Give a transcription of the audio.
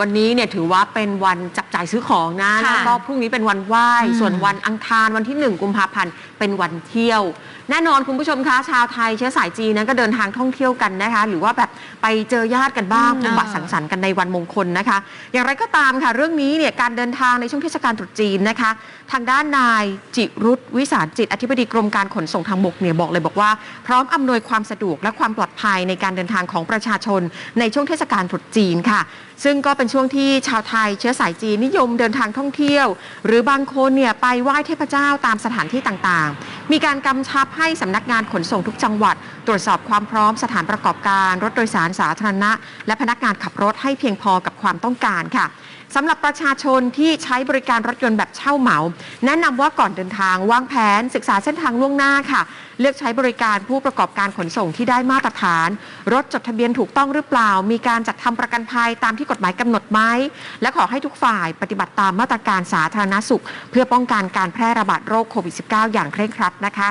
วันนี้เนี่ยถือว่าเป็นวันจับจ่ายซื้อของนะค่ะแล้วก็พรุ่งนี้เป็นวันไหว้ อืม ส่วนวันอังคารวันที่ 1 กุมภาพันธ์เป็นวันเที่ยว แน่นอนคุณผู้ชมคะชาวไทยเชื้อสายจีนนั้นก็เดินทางท่องเที่ยวกันนะคะ หรือว่าแบบไปเจอญาติกันบ้างอืมพบปะสังสรรค์กันในวันมงคลนะคะ อย่างไรก็ตามค่ะ เรื่องนี้เนี่ยการเดินทางในช่วงเทศกาลตรุษจีนนะคะ ทางด้านนายจิรุตวิสารจิต อธิบดีกรมการขนส่งทางบกเนี่ยบอกเลยบอกว่า พร้อมอำนวยความสะดวกและความปลอดภัยในการเดินทางของประชาชนในช่วงเทศกาลตรุษจีนค่ะ ซึ่งก็เป็นช่วงที่ชาวไทยเชื้อสายจีนนิยมเดินทางท่องเที่ยว หรือบางคนเนี่ยไปไหว้เทพเจ้าตามสถานที่ต่างๆ มีการกำชับให้สำนักงานขนส่งทุกจังหวัด ตรวจสอบความพร้อมสถานประกอบการรถโดยสารสาธารณะ และพนักงานขับรถให้เพียงพอกับความต้องการค่ะสำหรับประชาชนที่ใช้บริการรถยนต์แบบเช่าเหมา แนะนำว่าก่อนเดินทางวางแผนศึกษาเส้นทางล่วงหน้าค่ะ เลือกใช้บริการผู้ประกอบการขนส่งที่ได้มาตรฐาน รถจดทะเบียนถูกต้องหรือเปล่า มีการจัดทำประกันภัยตามที่กฎหมายกำหนดไหมและขอให้ทุกฝ่ายปฏิบัติตามมาตรการสาธารณสุข เพื่อป้องกันการแพร่ระบาดโรคโควิด -19 อย่างเคร่งครัดนะคะ